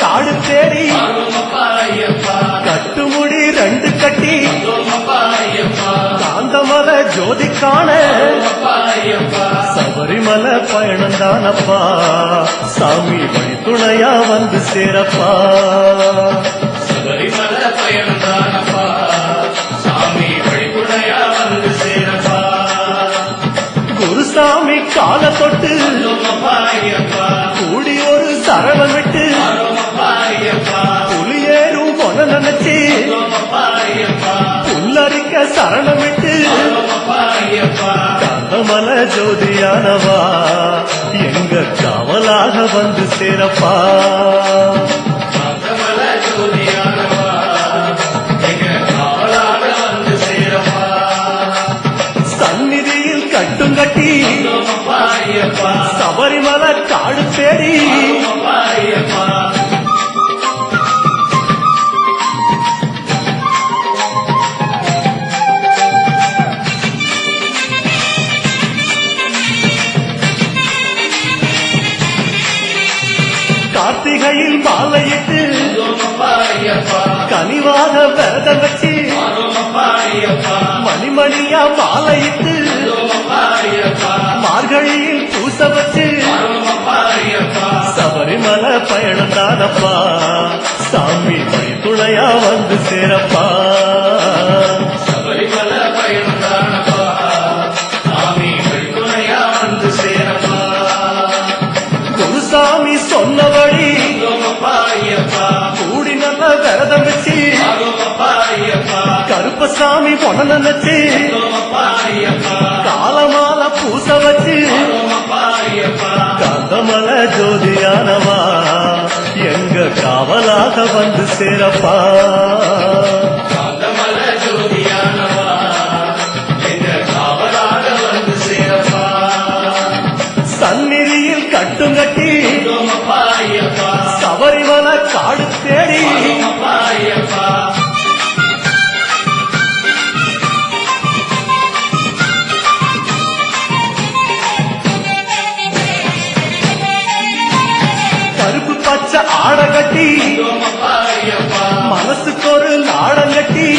காடு தேடி கட்டுமுடி ரெண்டு கட்டி காந்தமல ஜோதி காண சபரிமலை பயணம் தானப்பா சாமி வழி துணையா வந்து சேரப்பா. சபரிமல பயணம் தானப்பா சாமி வழித்துணையா வந்து சேரப்பா. குருசாமி கால தொட்டு கூடி ஒரு சரவம் விட்டு அருமப்பா ஐயப்பா புலியேறும் பொன நினைச்சு புல்லரிக்க சரணம் விட்டு அருமப்பா ஐயப்பா கந்தமல ஜோதியானவா. எங்க காவலாக வந்து சேரப்பா. சபரிமல ஜோதியானவா. எங்க காவலாக வந்து சேரப்பா. சந்நிதியில் கட்டும் கட்டி சபரிமலை காடு தேடி பூச வச்சு சபரிமலை பயணம் தானப்பா. சாமி வழி துணையா வந்து சேரப்பா. சபரிமல பயணம் தானப்பா. சாமி வழித்துணையா வந்து சேரப்பா. குருசாமி அருமப்பா ஐயப்பா. கூடி நல்ல விரதம் வச்சு. கருப்பசாமி பொண்ண நினைச்சு. காலமால பூச வச்சு. காந்தமல ஜோதியானவா எங்க காவலாக வந்து சேரப்பா? சந்நிதியில் கட்டும் கட்டி சபரிமலை காடு தேடி கட்டி. மனசுக்கு ஒரு நாடம் கட்டி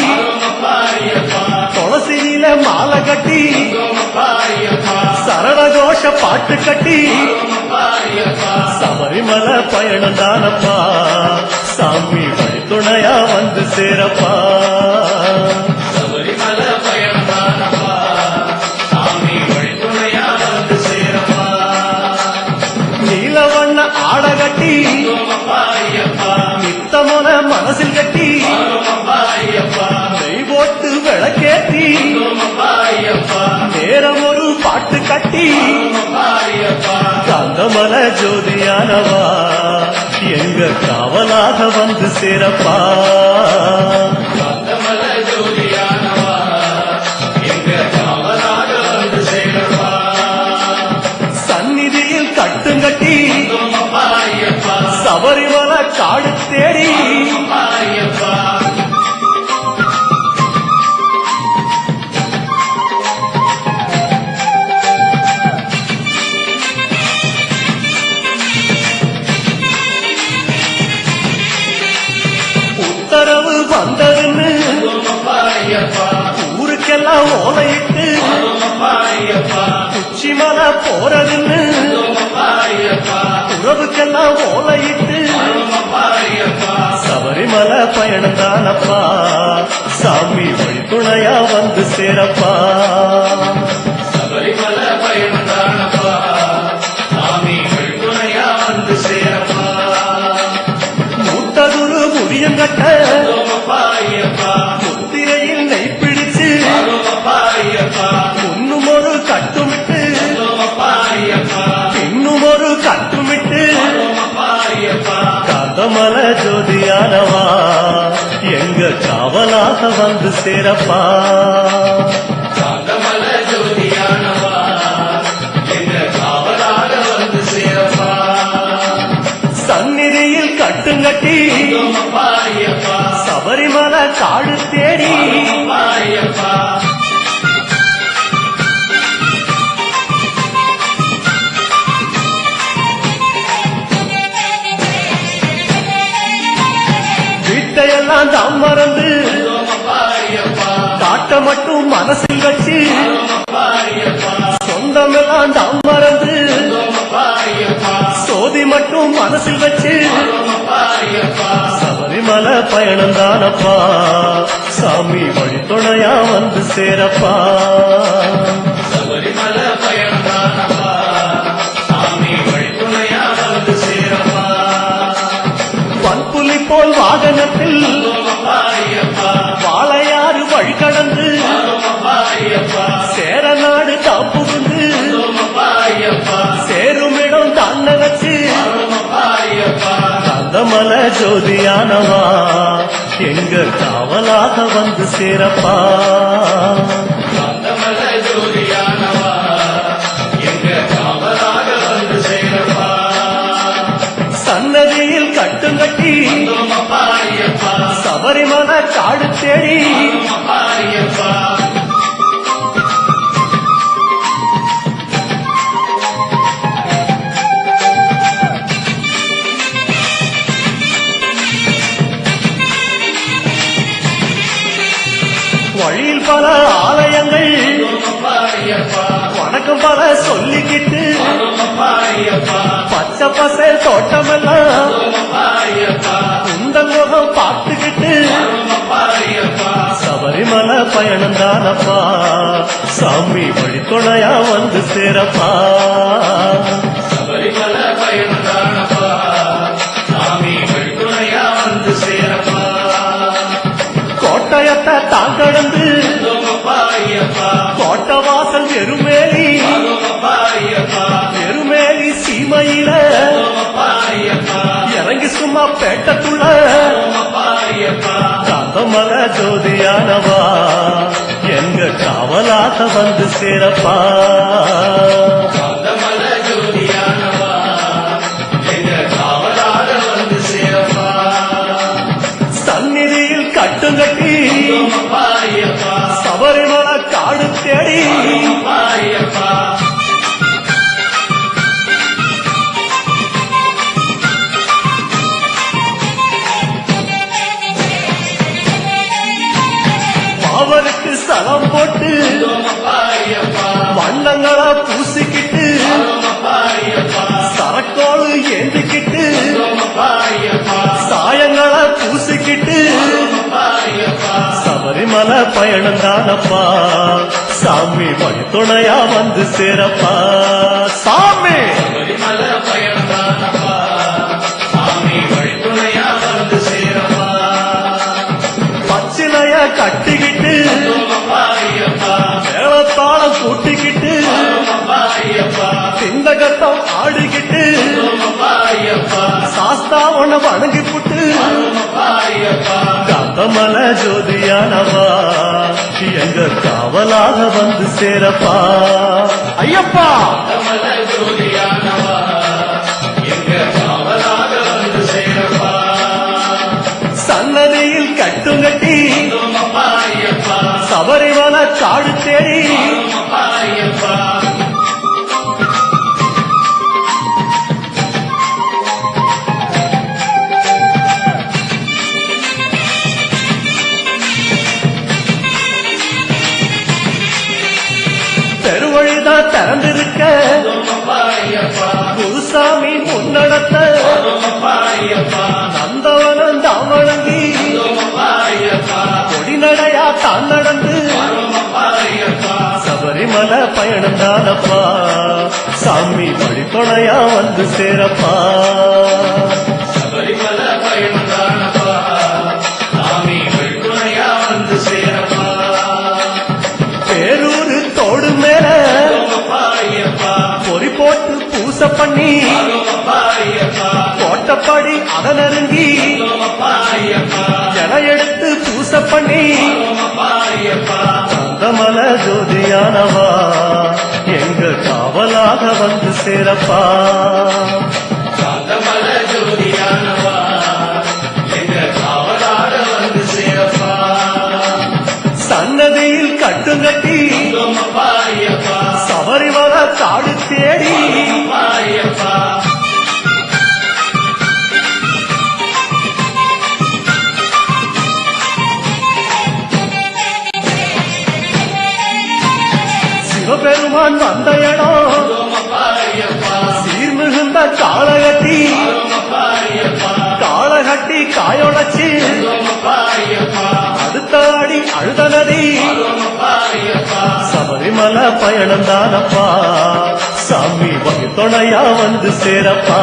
துளசியில மாலை கட்டி. சரணகோஷ பாட்டு கட்டி. சபரிமலை பயணம் தானப்பா. சாமி வழித்துணையா வந்து சேரப்பா. நீலவண்ண ஆட ஐயப்பா கந்தமல ஜோதியானவா எங்க காவலாக வந்து சேரப்பா. கந்தமல ஜோதியானவா எங்க காவலாக வந்து சேரப்பா. சந்நிதியில் கட்டும் வந்து சாக வந்து சிறப்பா சந்நிதியில் கட்டுங்கட்டி. சபரிமலை காடு தேடி. வீட்டையெல்லாம் தாம் மறந்து ஐயப்பா சொந்தமெல்லாம் தாம் மறந்து சோதி மட்டும் மனசில் வச்சு சபரிமலை பயணம் தானப்பா. சாமி வந்து சேரப்பா. சபரிமலை சாமி வழித்துணையா வந்து சேரப்பா. பன்புலி போல் வாகனத்தில் வாழையாறு வழி கடந்து ஐயப்பா. சேரநாடு தாப்புகுந்து ஓமப்பா ஐயப்பா. சேருமிடம் தான் நினைச்சு கந்தமல ஜோதியானவா. எங்க காவலாக வந்து சேரப்பா. காந்தமல ஜோதியானவா. எங்க காவலாக வந்து சேரப்பா. சன்னதியில் ஓமப்பா ஐயப்பா. சபரிமலை காடு தேடி. சொல்லிக்கிட்டு பச்சை பசேல் தோட்டமெல்லாம் உந்தல் முகம் பார்த்துக்கிட்டு சபரிமலை பயணம் தானப்பா. சாமி வழித்துணையா வந்து சேரப்பா. சபரிமல பயணம்தானப்பா சாமி வழித்துணையா வந்து சேரப்பா. கோட்டயத்தை தான் இறங்கி பேட்டத்துள்ள. ஓமப்பா ஜோதியானவா. எங்க காவலாக வந்து சேரப்பா. பூசிக்கிட்டு சரக்கோளு ஏந்திக்கிட்டு சாயங்கள பூசிக்கிட்டு சபரிமலை பயணம் தானப்பா. சாமி வழித்துணையா வந்து சேரப்பா. சாமி! சபரிமலை பயணம் தானப்பா உலகத்தம் ஆடுகிட்டு சாஸ்தா உன வணங்கி புட்டு கந்தமல ஜோதியானவா எங்க காவலாக வந்து சேரப்பா. ஐயப்பா! முன்னடத்த நந்தவனம் தான் வணங்கி ஓமப்பா ஐயப்பா தான் நடந்து. சபரிமலை பயணம் தானப்பா. சாமி வழித்துணையா வந்து சேரப்பா. கோட்டப்படி அத நெருங்கி ஓமப்பா என எடுத்து பூச பண்ணி ஓமப்பா ஜோதியானவா. எங்க காவலாக வந்து சேரப்பா. காந்தமல ஜோதியானவா பந்தயனோ சீர்மிகுந்த காலகட்டி காலகட்டி காயொளச்சி. அடுத்த அடி அழுதனதி சபரிமலை பயணம் தானப்பா. சாமி வகை துணையா வந்து சேரப்பா.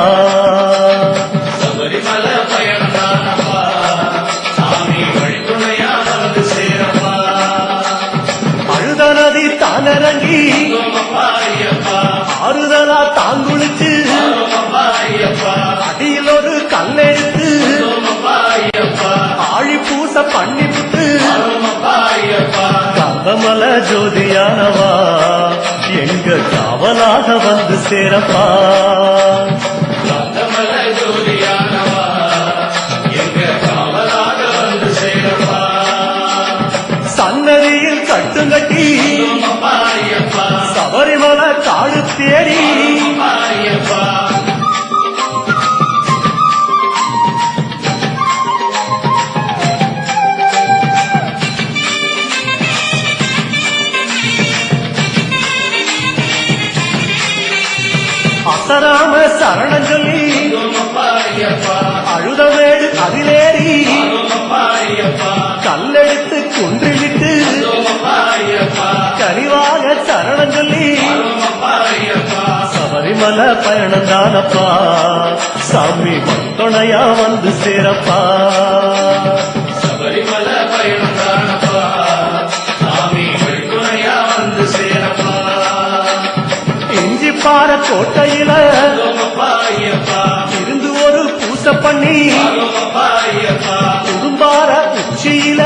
இறங்கி தானிறங்கி அருமப்பா ஆறுதலா தாங்குளிச்சு அடியில் ஒரு கல்லெடுத்து எடுத்து ஆழி பூச பண்ணி புட்டு கந்தமல ஜோதியானவா எங்க காவலாக வந்து சேரப்பா. சபரிமலை பயணம் தானப்பா சாமி துணையா வந்து சேரப்பா. சபரிமலை பயணம் தானப்பா சாமி வழித்துணையா வந்து சேரப்பா. இஞ்சி பாற கோட்டையில இருந்து ஒரு பூச பண்ணி குடும்பார உச்சியில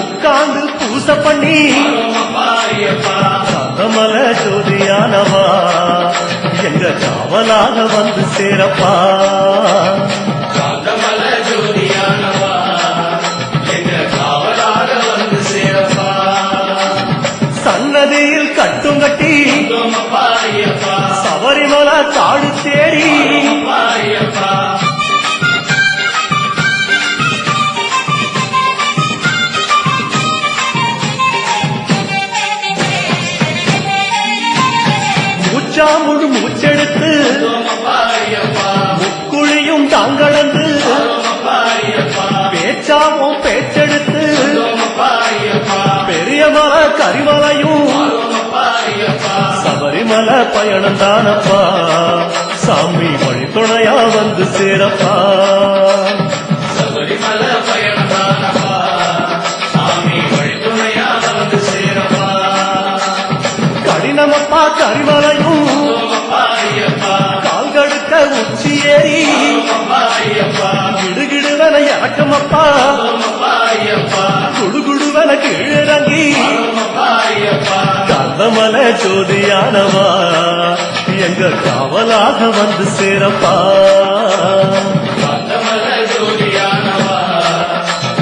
உட்கார்ந்து பூச பண்ணி கந்தமல ஜோதியானவா? எங்க காவலாக வந்து சேரப்பா? சன்னதியில் கட்டும் கட்டி சபரிமலை காடு தேடி சபரிமலை பயணம் தானப்பா. சாமி வழி துணையா வந்து சேரப்பா. கடினமப்பா கரிமலையும். ஐயப்பா. கால்கடுக்க உச்சி ஏறி. கிடுகிடுவன இறக்கமப்பா. குடுகுடுவன ஐயப்பா கந்தமல ஜோதியானவா? எங்க காவலாக வந்து சேரப்பா? காந்தமல ஜோதியானவா?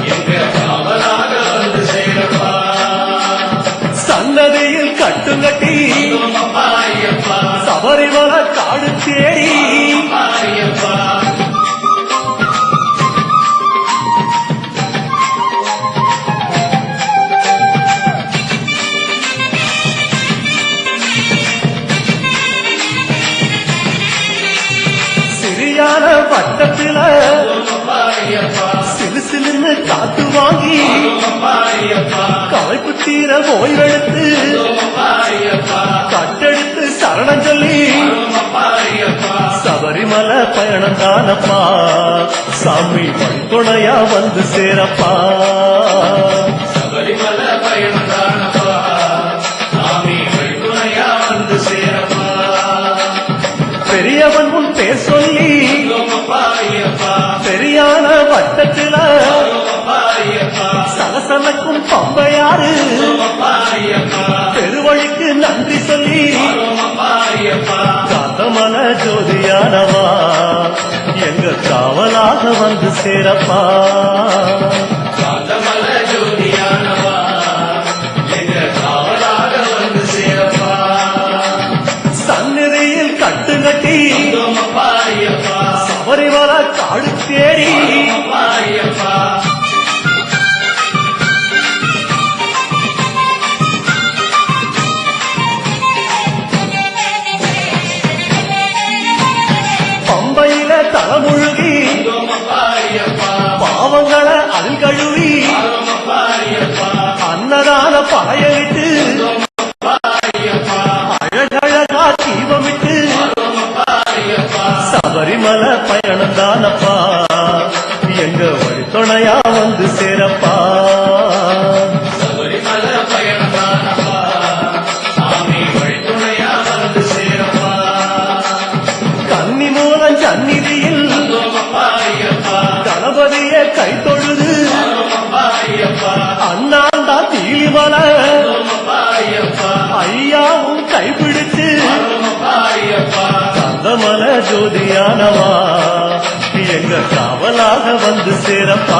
எங்க காவலாக வந்து சேரப்பா? சன்னதியில் கட்டுங்கட்டி. சபரிமலை அருமப்பா ஐயப்பா சிலு சிலுன்னு காத்து வாங்கி களைப்பு தீர ஓய்வெடுத்து கட்டெடுத்து சரணம் சொல்லி சபரிமலை பயணம் தானப்பா. சாமி வழித்துணையா வந்து சேரப்பா. சபரிமலை பயணம் தானப்பா. சாமி வழித்துணையா வந்து சேரப்பா. பெரியவன் உன் பேர் சொல்லி வட்டத்தில சலசலக்கும் பம்பையாறு. பெருவழிக்கு நன்றி சொல்லி அருமப்பா ஜோதியானவா எங்க காவலாக வந்து சேரப்பா. சபரிமல காடு தேடி பம்பையில தலைமுழுகி பாவங்களை அல்கழுவி அன்னதான பழையவிட்டு தகுதியானவா எங்க காவலாக வந்து சிறப்பா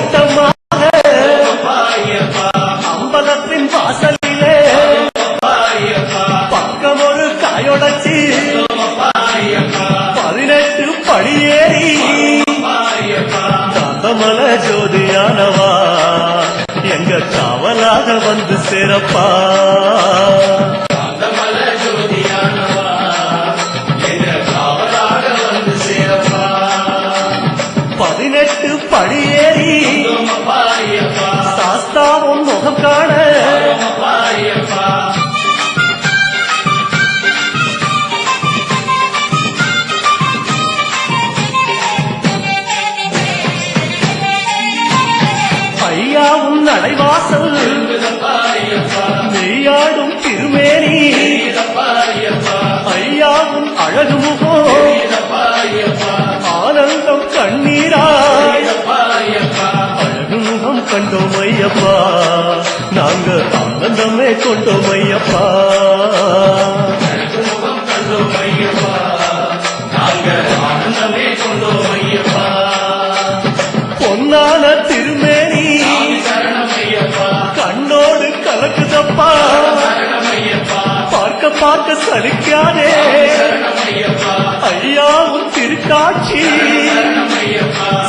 ஓட்டமாக அம்பலத்தின் வாசலிலே பக்கம் ஒரு காயொடச்சி பதினெட்டு படியேறி காந்தமல ஜோதியானவா எங்க காவலாக வந்து சேரப்பா. ஐயப்பா. நாங்க ஆனந்தமே கொண்டோம் ஐயப்பா. பார்க்க சலிக்காதே. ஐயா உன் திருக்காட்சி.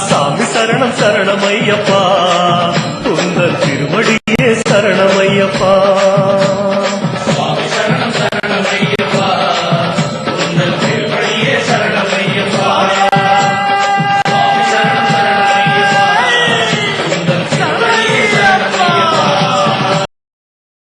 சாமி சரணம் சரணம் ஐயப்பா. உங்கள் திருமடி